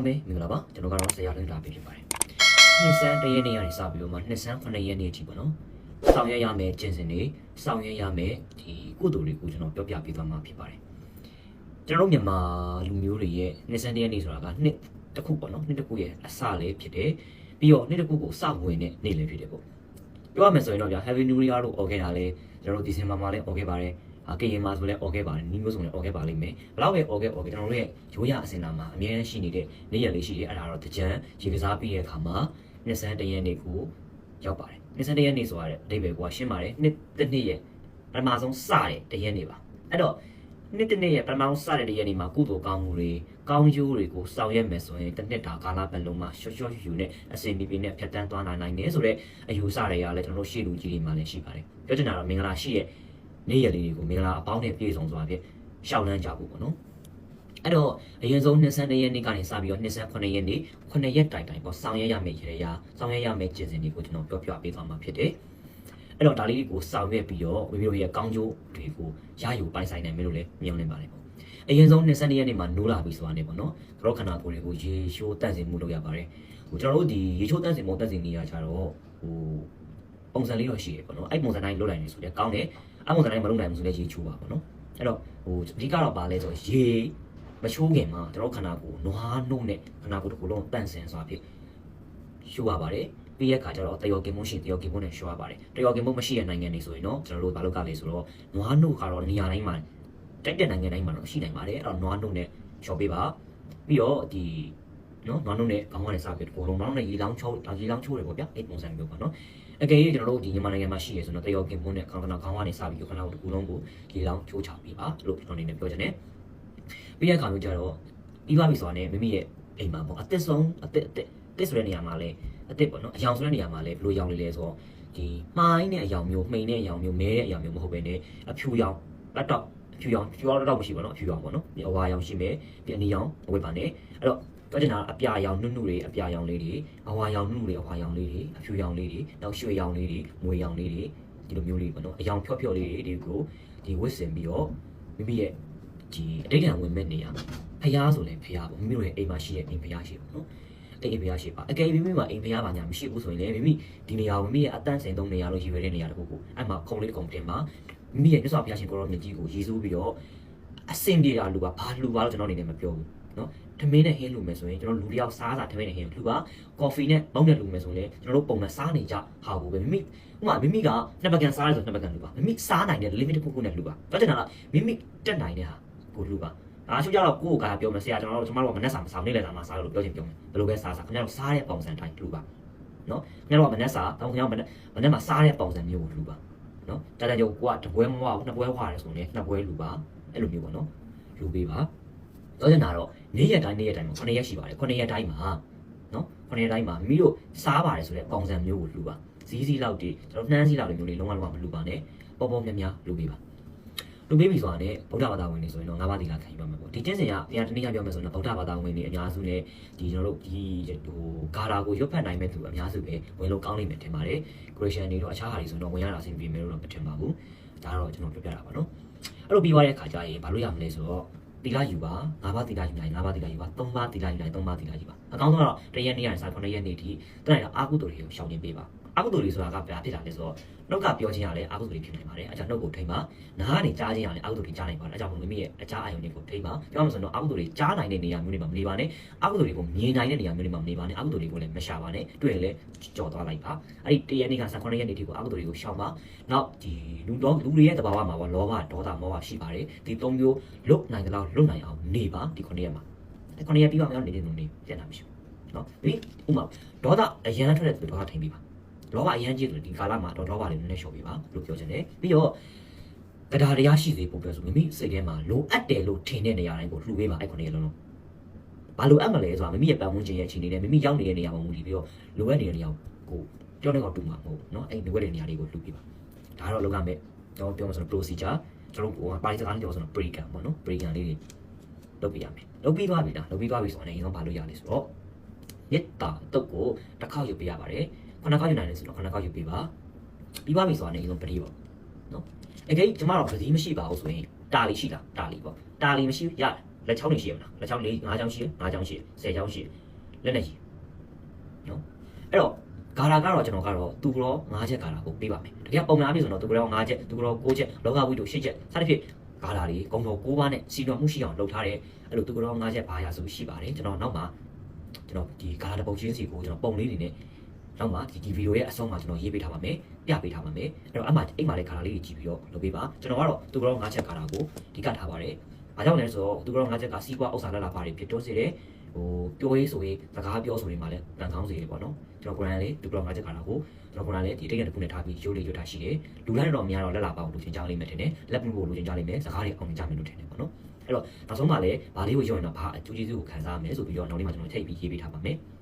လုံးပဲမင်္ဂလာပါကျွန်တော်ကတော့ဆရာလွင်တာပဲဖြစ်ပါတယ်နှစ်ဆန်းတစ်ရက်နေ့ကနေစပြီးတော့မှနှစ်ဆန်း9ရက်နေ့အထိပေါ့နော်ဆောင်ရွက်ရမယ်ကျင့်စဉ်တွေဆောင်ရွက်ရမယ်ဒီကုသိုလ်တွေကိုကျွန်တော်ပြောပြပေးသွားမှာဖြစ်ပါတယ်ကျွန်တော်တို့မြန်မာလူမျိုးတွေရဲ့နှစ်ဆန်းတစ်ရက်နေ့ဆိုတာကနှစ်တစ်ခုပေါ့နော်နှစ်တစ်ခုရဲ့အစလေးဖြစ်တယ်ပြီးတော့နှစ်တစ်ခုကိုစဝင်တဲ့နေ့လည်းဖြစ်တယ်ပေါ့ပြောရမယ်ဆိုရင်တော့ဗျာ Happy New Year လို့អော်ခဲ့တာလေကျွန်တော်တို့ဒီဇင်ဘာမှာလည်းអော်ခဲ့ပါတယ်အာ ကရင်မှာဆိုလည်းអော်ခဲ့ပါတယ်နီးမျိုးဆိုလည်းអော်ခဲ့ပါလိမ့်မယ်ဘလောက်ပဲអော်ခဲ့អော်ခဲ့ကျွန်တော်တို့ရဲ့ရိုးရအစင်တာမှာအများကြီးရှိနေတဲ့နေ့ရက်လေးရှိတယ်အဲ့ဒါတော့တကြံရေကစားပြီးတဲ့အခါမှာနှစ်ဆန်းတရက်နေ့ကိုရောက်ပါတယ်နှစ်ဆန်းတရက်နေ့ဆိုရတဲ့အဓိပ္ပာယ်ကရှင်းပါတယ်နှစ်တစ်နှစ်ရဲ့ပထမဆုံးစတဲ့တရက်နေ့ပါအဲ့တော့နှစ်တစ်နှစ်ရဲ့ပထမဆုံးစတဲ့တရက်နေ့မှာကုသိုလ်ကောင်းမှုတွေကောင်းကျိုးတွေကိုဆောင်ရွက်မယ်ဆိုရင်တစ်နှစ်တာကာလပတ်လုံးမှာရှော့ရှော့ယူနဲ့အစဉ်ပြေပြေနဲ့ဖြတ်တန်းသွားနိုင်နိုင်တယ်ဆိုတော့အယူဆတွေကလည်းကျွန်တော်တို့ရှေ့လူကြီးတွေမှာလည်းရှိပါတယ်ပြောချင်တာတော့မင်္ဂလာရှိရဲ့ နေ့ရက်လေးတွေကိုမင်္ဂလာအပေါင်းနဲ့ပြည့်စုံစွာဖြင့်ရှောက်လန်းကြဖို့ပေါ့နော်အဲ့တော့အရင်ဆုံးနှစ်ဆန်းတစ်ရက်နေ့ကနေစပြီးတော့နှစ်ဆန်း9ရက်နေ့9ရက်တိုင်တိုင်ပေါ့ဆောင်ရွက်ရမယ့်ရေရာဆောင်ရွက်ရမယ့်ကျင့်စဉ်တွေကိုကျွန်တော်ပြောပြပေးသွားမှာဖြစ်တယ်အဲ့တော့ဒါလေးကိုဆောင်ရွက်ပြီးတော့မိမိတို့ရဲ့ကောင်းကျိုးတွေကိုရယူပိုင်ဆိုင်နိုင်မယ်လို့လည်းမြင်လင်းပါတယ်ပေါ့အရင်ဆုံးနှစ်ဆန်းတစ်ရက်နေ့မှာနိုးလာပြီဆိုတာနေပေါ့နော်တို့ခန္ဓာကိုယ်တွေကိုရေရှိုးတန့်စင်မှုလုပ်ရပါတယ်ဟိုကျွန်တော်တို့ဒီရေချိုးတန့်စင်မှုတန့်စင်နေရကြတော့ဟိုပုံစံလေးတော့ရှိရပေါ့နော်အဲ့ပုံစံတိုင်းလုပ်နိုင်နေဆိုလည်းကောင်းတယ် အဲ့ပုံစံတိုင်းမလုပ်နိုင်ဘူးဆိုလည်းရေချိုးပါပေါ့နော်အဲ့တော့ဟိုအဓိကတော့ပါလဲဆိုရေမချိုးခင်မှာကျွန်တော်ခန္ဓာကိုယ်နွားနှုတ်နဲ့ခန္ဓာကိုယ်တစ်ခုလုံးတန့်စင်စွာဖြင့်ရှိုးရပါတယ်ပြီးရဲ့ခါကျတော့တယောကင်မုန်းရှိတယောကင်မုန်းနဲ့ရှိုးရပါတယ်တယောကင်မုန်းမရှိတဲ့နိုင်ငံတွေဆိုရင်တော့ကျွန်တော်တို့ဘာလုပ်ကလဲဆိုတော့နွားနှုတ်ကတော့နေရာတိုင်းမှာတိုက်တဲ့နိုင်ငံတိုင်းမှာတော့ရှိနိုင်ပါတယ်အဲ့တော့နွားနှုတ်နဲ့ရှော့ပေးပါပြီးတော့ဒီနော်နွားနှုတ်နဲ့ကောင်းကောင်းနဲ့စားပြီးဒီလိုနွားနှုတ်နဲ့ရေလောင်းချိုးရေလောင်းချိုးတယ်ပေါ့ဗျာအဲ့ပုံစံမျိုးပေါ့နော် အကယ်၍ကျွန်တော်တို့ဒီမြန်မာနိုင်ငံမှာရှိရဆိုတော့တယောကင်မုန်းနဲ့ခေါင်းကနာခေါင်းကနေစားပြီးခဏတစ်ခုလုံးကိုရေလောင်းချိုးချပေးပါလို့ကျွန်တော်အနေနဲ့ပြောချင်တယ်ပြီးတဲ့အခါမျိုးကျတော့ပြီးသွားပြီဆိုတာနဲ့မိမိရဲ့အိမ်မှာပေါ့အသက်ဆုံးအသက်အသက်အသက်ဆိုတဲ့နေရာမှာလည်းအသက်ပေါ့နော်အယောင်ဆိုတဲ့နေရာမှာလည်းဘယ်လိုရောင်လေးလဲဆိုတော့ဒီမှိုင်းတဲ့အယောင်မျိုးမှိန်တဲ့အယောင်မျိုးမဲတဲ့အယောင်မျိုးမဟုတ်ဘဲနဲ့အဖြူရောင်လက်တော့အဖြူရောင်ဖြူရောင်တော့မရှိပါတော့အဖြူရောင်ပေါ့နော်ဒီအဝါရောင်ရှိမယ်ပြီးအနီရောင်အဝတ်ပါနဲ့အဲ့တော့ တော့ကျင်တာအပြာရောင်နုနုတွေအပြာရောင်လေးတွေအဝါရောင်နုနုတွေအဝါရောင်လေးတွေအဖြူရောင်လေးတွေနောက်ရွှေရောင်လေးတွေငွေရောင်လေးတွေဒီလိုမျိုးလေးပေါ့နော်အယောင်ဖြော့ဖြော့လေးတွေဒီကိုဒီဝတ်ဆင်ပြီးတော့မိမိရဲ့ဒီအတိတ်ကံဝင်မဲ့နေရဖျားဆိုလဲဖျားပေါ့မိမိတို့ရဲ့အိမ်မှာရှိတဲ့အိမ်ဖျားရှိပေါ့နော်အဲ့အိမ်ဖျားရှိပါအကယ်၍မိမိမှာအိမ်ဖျားပါညာမရှိဘူးဆိုရင်လည်းမိမိဒီနေရာကိုမိမိရဲ့အတန်းစင်သုံးနေရာလို့ရည်ရွယ်တဲ့နေရာတခုကိုအဲ့မှာခုံလေးခုံတင်ပါမိမိရဲ့မြတ်စွာဘုရားရှင်ကိုရောမြတ်ကြီးကိုရည်စူးပြီးတော့အစင်ပြေတာလူပါဘာလူပါလို့ကျွန်တော်အနေနဲ့မပြောဘူး နော်ထမင်းနဲ့ဟင်းလူမယ်ဆိုရင်ကျွန်တော်လူတယောက်စားစားထမင်းနဲ့ဟင်းလူပါကော်ဖီနဲ့ပေါင်းတဲ့လူမယ်ဆိုရင်ကျွန်တော်တို့ပုံမှန်စားနေကြဟာကိုပဲမိမိဥမာမိမိကနှစ်ပကံစားရဆိုနှစ်ပကံလူပါမိမိစားနိုင်တဲ့ limit တစ်ခုခုနဲ့လူပါတော့ကျွန်တော်ကမိမိတက်နိုင်တဲ့ဟာကိုလူပါအားချို့ကြတော့ကိုယ့်ကိုယ်ကပြောမယ်ဆရာကျွန်တော်တို့ကျွန်တော်တို့ကမနဲ့စာမစားနေလေတာမှစားလို့ပြောချင်ပြောမယ်ဘယ်လိုပဲစားစားခင်ဗျားတို့စားတဲ့ပုံစံတိုင်းလူပါနော်ခင်ဗျားတို့ကမနဲ့စာတော့ခင်ဗျားတို့မနဲ့မနဲ့မှာစားတဲ့ပုံစံမျိုးကိုလူပါနော်တာတာကြောင့်ကိုကတပွဲမဝဘူးနှစ်ပွဲဝရတယ်ဆိုရင်နှစ်ပွဲလူပါအဲ့လိုမျိုးပေါ့နော်လူပေးပါ တော့ကျွန်တော်တော့နေ့ရက်တိုင်းနေ့ရက်တိုင်းမှာ9ရက်ရှိပါတယ်9ရက်တိုင်းမှာနော်9ရက်တိုင်းမှာမိတို့စားပါတယ်ဆိုတဲ့ပုံစံမျိုးကိုလူပါဇီးဇီးလောက်တည်းကျွန်တော်နှမ်းဇီးလောက်တွေမျိုးလေးလုံးဝလုံးဝမလူပါနဲ့ပေါ်ပေါ်များများလူပေးပါလူပေးပြီဆိုတာနဲ့ဗုဒ္ဓဘာသာဝင်တွေဆိုရင်တော့ငါးပါးသီလခံယူရမှာပေါ့ဒီကျင့်စဉ်ကတရားတနည်းအားပြောမယ်ဆိုရင်ဗုဒ္ဓဘာသာဝင်တွေအများစုနဲ့ဒီကျွန်တော်တို့ဒီဟိုဂါရာကိုရွတ်ဖတ်နိုင်မဲ့သူအများစုပဲဝင်လို့ကောင်းလိမ့်မယ်ထင်ပါတယ်ခရစ်ယာန်တွေတော့အခြားဟာတွေဆိုတော့ဝင်ရတာအဆင်ပြေမယ်လို့တော့မထင်ပါဘူးဒါတော့ကျွန်တော်ပြောပြတာပါနော်အဲ့လိုပြီးသွားတဲ့ခါကျရင်ဘာလို့ရမလဲဆိုတော့ သီလယူပါငါးပါးသီလယူနိုင်ငါးပါးသီလယူပါသုံးပါးသီလယူနိုင်သုံးပါးသီလယူပါအကောင်းဆုံးကတော့တရက်နေ့ရစား9ရက်နေ့ထိတနိုင်တော့အာကုသိုလ်တွေကိုရှောင်ကျင်ပေးပါ အာကုသိုလ်တွေဆိုတာကဘာဖြစ်တာလဲဆိုတော့နှုတ်ကပြောခြင်းရလဲအာကုသိုလ်တွေဖြစ်နိုင်ပါတယ်အဲကြောင့်နှုတ်ကိုထိမ့်ပါနားကနေကြားခြင်းရလဲအာကုသိုလ်တွေကြားနိုင်ပါတယ်အဲကြောင့်မိမိရဲ့အကြားအာယုန်တွေကိုထိမ့်ပါပြောမှဆိုတော့အာကုသိုလ်တွေကြားနိုင်တဲ့နေရာမျိုးတွေမှာမနေပါနဲ့အာကုသိုလ်တွေကိုမြင်နိုင်တဲ့နေရာမျိုးတွေမှာမနေပါနဲ့အာကုသိုလ်တွေကိုလည်းမရှာပါနဲ့တွေ့ရင်လည်းကြော်သွားလိုက်ပါအဲ့ဒီတရက်နေ့က19ရက်နေ့ထိကိုအာကုသိုလ်တွေကိုရှောင်ပါနောက်ဒီလူတော်လူတွေရဲ့တဘာဝမှာပေါ့လောဘဒေါသမောဟရှိပါတယ်ဒီသုံးမျိုးလွတ်နိုင်တဲ့လောက်လွတ်နိုင်အောင်နေပါဒီ9ရက်မှာဒီ9ရက်ပြီးတော့မရောက်နေတဲ့လူတွေပြန်လာမရှိဘူးနော်ဒီဥမာဒေါသအရန်ထွက်တဲ့သူဒေါသထိန်ပြီးပါ လောဘအရန်ကြီးဆိုဒီကာလမှာတော့လောဘလေးနည်းနည်းလျှော့ပေးပါလို့ပြောချင်တယ်ပြီးတော့တရားတရားရှိစေဖို့ပြောဆိုမိမိစိတ်ထဲမှာလိုအပ်တယ်လို့ထင်တဲ့နေရာတိုင်းကိုလှူပေးပါအဲ့9ရက်လုံးလုံးဘာလိုအပ်မလဲဆိုတာမိမိရဲ့ပတ်ဝန်းကျင်ရဲ့အခြေအနေနဲ့မိမိရောက်နေတဲ့နေရာမှာမူတည်ပြီးတော့လိုအပ်နေတဲ့နေရာကိုကြောက်နေတော့တူမှာမဟုတ်ဘူးเนาะအဲ့ဒီလိုအပ်တဲ့နေရာလေးကိုလှူပေးပါဒါတော့လောကမဲ့ကျွန်တော်ပြောမှဆိုတော့ procedure ကျွန်တော်ဟိုပါရီစကားနဲ့ပြောဆိုတော့ breaker ပေါ့နော် breaker လေးတွေလုပ်ပြရမယ်လုပ်ပြီးသွားပြီလားလုပ်ပြီးသွားပြီဆိုတော့ရင်တော့ဘာလို့ရလဲဆိုတော့မြစ်တာတုတ်ကိုတစ်ခေါက်ယူပေးရပါတယ် ခုနစ်ခေါက်ယူနိုင်တယ်ဆိုတော့ခုနစ်ခေါက်ယူပေးပါပြီးသွားပြီဆိုတော့ရင်တော့ပတိပေါ့နော်အကယ်ကျမတို့ပတိမရှိပါဘူးဆိုရင်တာလီရှိလားတာလီပေါ့တာလီမရှိဘူးရတယ်လက်ချောင်းတွေရှိရမလားလက်ချောင်း၄၅ချောင်းရှိရ၅ချောင်းရှိရ10ချောင်းရှိရလက်နဲ့ရှိနော်အဲ့တော့ဂါရာကတော့ကျွန်တော်ကတော့သူကတော့၅ချက်ဂါရာကိုပေးပါမယ်တကယ်ပုံမှန်အဖြစ်ဆိုတော့သူကတော့၅ချက်သူကတော့6ချက်လောကဝိတု10ချက်စသဖြင့်ဂါရာတွေဂုံတော်6ပါးနဲ့စီတော်မှုရှိအောင်လုပ်ထားတယ်အဲ့လိုသူကတော့၅ချက်ဘာရဆိုရှိပါတယ်ကျွန်တော်နောက်မှာကျွန်တော်ဒီဂါရာတစ်ပုတ်ချင်းစီကိုကျွန်တော်ပုံလေးတွေနဲ့ နောက်မှာဒီဒီဗီဒီယိုရဲ့အဆုံးမှာကျွန်တော်ရေးပေးထားပါမယ်ပြပေးထားပါမယ်အဲ့တော့အမှအိမ်မှာလည်းဂါရာလေးတွေကြည့်ပြီးတော့လုပ်ပေးပါကျွန်တော်ကတော့သူကတော့၅ချက်ဂါရာကိုဒီကထားပါတယ်။ဘာကြောင့်လဲဆိုတော့သူကတော့ငါချက်ကစီးပွားဥစ္စာလက်လာပါတွေဖြစ်တော့စေတယ်။ဟိုပြောရေးဆိုရေးစကားပြောဆိုရေးမှာလည်းတန်ကောင်းစေတယ်ပေါ့နော်။ကျွန်တော်ကိုယ်တိုင်လေးသူကတော့ငါချက်ကတော့ကိုကျွန်တော်ကိုယ်တိုင်လေးဒီတိတ်တဲ့တစ်ခုနဲ့ထားပြီးရိုးလေးရိုးထားရှိတယ်။လူတိုင်းတော့များတော့လက်လာပါအောင်လူချင်းကြားလိမ့်မယ်ထင်တယ်။လက်ပြဖို့လူချင်းကြားလိမ့်မယ်။စကားတွေအောင်ကြမယ်လို့ထင်တယ်ပေါ့နော်။အဲ့တော့နောက်ဆုံးမှလည်းဘာလေးကိုရုံရင်တော့ဘာအကျိုးကျေးဇူးကိုခံစားရမယ်ဆိုပြီးတော့နောက်လေးမှကျွန်တော်ထိပ်ပြီးရေးပေးထားပါမယ်။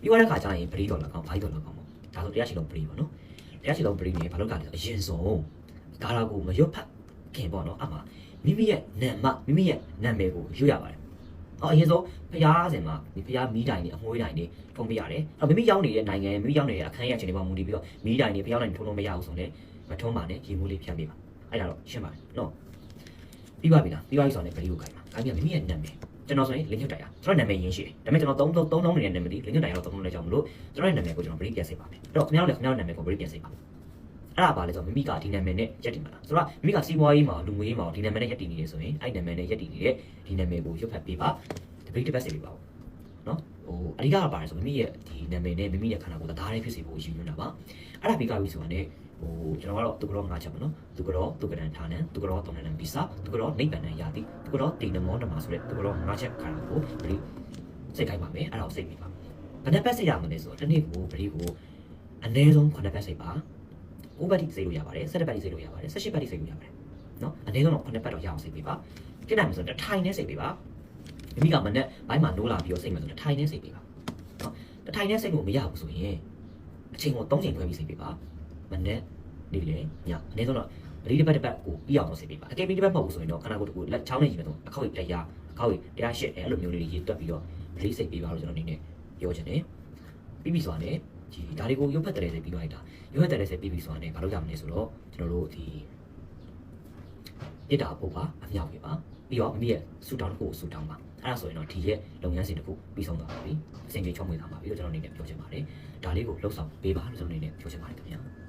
ပြီးသွားတဲ့ခါကျရင်ပရိတော်လောက်ကောင်းဘာကြီးတော်လောက်ကောင်းပေါ့။ဒါဆိုတရားရှိလုံးပရိပေါ့နော်။တရားရှိလုံးပရိနဲ့ဘာလို့ကလဲဆိုအရင်ဆုံးဒါလာကိုမရွတ်ဖတ်ခင်ပေါ့နော်အမှမိမိရဲ့နာမမိမိရဲ့နာမည်ကိုရွတ်ရပါတယ်။အော်အရင်ဆုံးဖျားစင်မှာဒီဖျားမီးတိုင်တွေအမွှေးတိုင်တွေထုံးပြရတယ်။အော်မိမိရောက်နေတဲ့နိုင်ငံမိမိရောက်နေတဲ့အခန်းရဲ့အခြေအနေပေါ်မူတည်ပြီးတော့မီးတိုင်တွေဖျားတိုင်ထုံးလို့မရဘူးဆိုရင်မထုံးပါနဲ့ရေမိုးလေးဖြတ်ပေးပါ။အဲ့ဒါတော့ရှင်းပါတယ်နော်။ပြီးပါပြီလား။ပြီးပါပြီဆိုရင်ဗလီကိုခိုင်းပါ။ခိုင်းပြီးမိမိရဲ့နာမည် ကျွန်တော်ဆိုရင်လင်းညွတ်တိုင်ရကျွန်တော်နာမည်ရင်းရှိတယ်ဒါပေမဲ့ကျွန်တော်သုံးသုံးသုံးသုံးနေတဲ့နာမည်ဒီလင်းညွတ်တိုင်တော့သုံးသုံးနေကြမလို့ကျွန်တော်ရဲ့နာမည်ကိုကျွန်တော်ဗလီပြန်စိတ်ပါမယ်အဲ့တော့ခင်ဗျားတို့လည်းခင်ဗျားတို့နာမည်ကိုဗလီပြန်စိတ်ပါအဲ့ဒါပါလေဆိုတော့မိမိကဒီနာမည်နဲ့ရက်တည်မှာလားဆိုတော့မိမိကစီးပွားရေးမှာလူငွေရေးမှာဒီနာမည်နဲ့ရက်တည်နေတယ်ဆိုရင်အဲ့နာမည်နဲ့ရက်တည်နေတဲ့ဒီနာမည်ကိုရွတ်ဖတ်ပေးပါတပိတ်တစ်ပတ်စိတ်ပေးပါဦးနော်ဟိုအဓိကကပါတယ်ဆိုမိမိရဲ့ဒီနာမည်နဲ့မိမိရဲ့ခန္ဓာကိုယ်သားလေးဖြစ်စေဖို့ရည်ညွှန်းတာပါအဲ့ဒါပြီးကြပြီဆိုတာ ਨੇ ဟိုကျွန်တော်ကတော့သူကတော့ငါချက်ပါနော်သူကတော့သူကရန်ဌာနံသူကတော့တုံနံဗီစာသူကတော့နိဗ္ဗာန်ယာတိသူကတော့တေနမောဓမ္မဆိုတဲ့သူကတော့ငါချက်ခါကိုဗလီစိတ်ခိုင်းပါမယ်အဲ့ဒါကိုစိတ်မိပါဘယ်နှပတ်စိတ်ရမလဲဆိုတော့တစ်နေ့ကိုဗလီကိုအနည်းဆုံး9ပတ်စိတ်ပါ9ပတ်ထိစိတ်လို့ရပါတယ်17ပတ်ထိစိတ်လို့ရပါတယ်18ပတ်ထိစိတ်လို့ရပါတယ်နော်အနည်းဆုံးတော့9ပတ်တော့ရအောင်စိတ်ပေးပါဖြစ်နိုင်မှာဆိုတော့တစ်ထိုင်နဲ့စိတ်ပေးပါမိမိကမနဲ့ဘိုင်းမှာနိုးလာပြီးတော့စိတ်မှာဆိုတစ်ထိုင်နဲ့စိတ်ပေးပါနော်တစ်ထိုင်နဲ့စိတ်လို့မရဘူးဆိုရင်အချိန်ကို3ချိန်ခွဲပြီးစိတ်ပေးပါ မနဲ့နေလေညအနည်းဆုံးတော့ပရိတစ်ပတ်တစ်ပတ်ကိုပြီးအောင်လုပ်စေပေးပါအကယ်ပြီးတစ်ပတ်မဟုတ်ဘူးဆိုရင်တော့ခန္ဓာကိုယ်တစ်ခုလက်ချောင်းနေကြီးမဲ့တော့အခောက်ရတရားအခောက်ရတရားရှစ်အဲအဲ့လိုမျိုးလေးတွေရေးတွက်ပြီးတော့ပရိစိတ်ပေးပါလို့ကျွန်တော်အနေနဲ့ပြောချင်တယ်ပြီးပြီဆိုတာ ਨੇ ဒီဒါတွေကိုရုပ်ဖက်တယ်စေပြီးသွားလိုက်တာရုပ်ဖက်တယ်စေပြီးပြီဆိုတာ ਨੇ ဘာလို့ရမလဲဆိုတော့ကျွန်တော်တို့ဒီပြစ်တာပုတ်ပါအမြောက်ပြပါပြီးတော့မိမိရဲ့ဆူတောင်းတစ်ခုကိုဆူတောင်းပါအဲ့ဒါဆိုရင်တော့ဒီရဲ့လုပ်ငန်းစဉ်တစ်ခုပြီးဆုံးသွားပါပြီအစဉ်ကြီးချုံးဝင်သွားပါပြီလို့ကျွန်တော်အနေနဲ့ပြောချင်ပါတယ်ဒါလေးကိုလှုပ်ဆောင်ပေးပါလို့ကျွန်တော်အနေနဲ့ပြောချင်ပါတယ်ခင်ဗျာ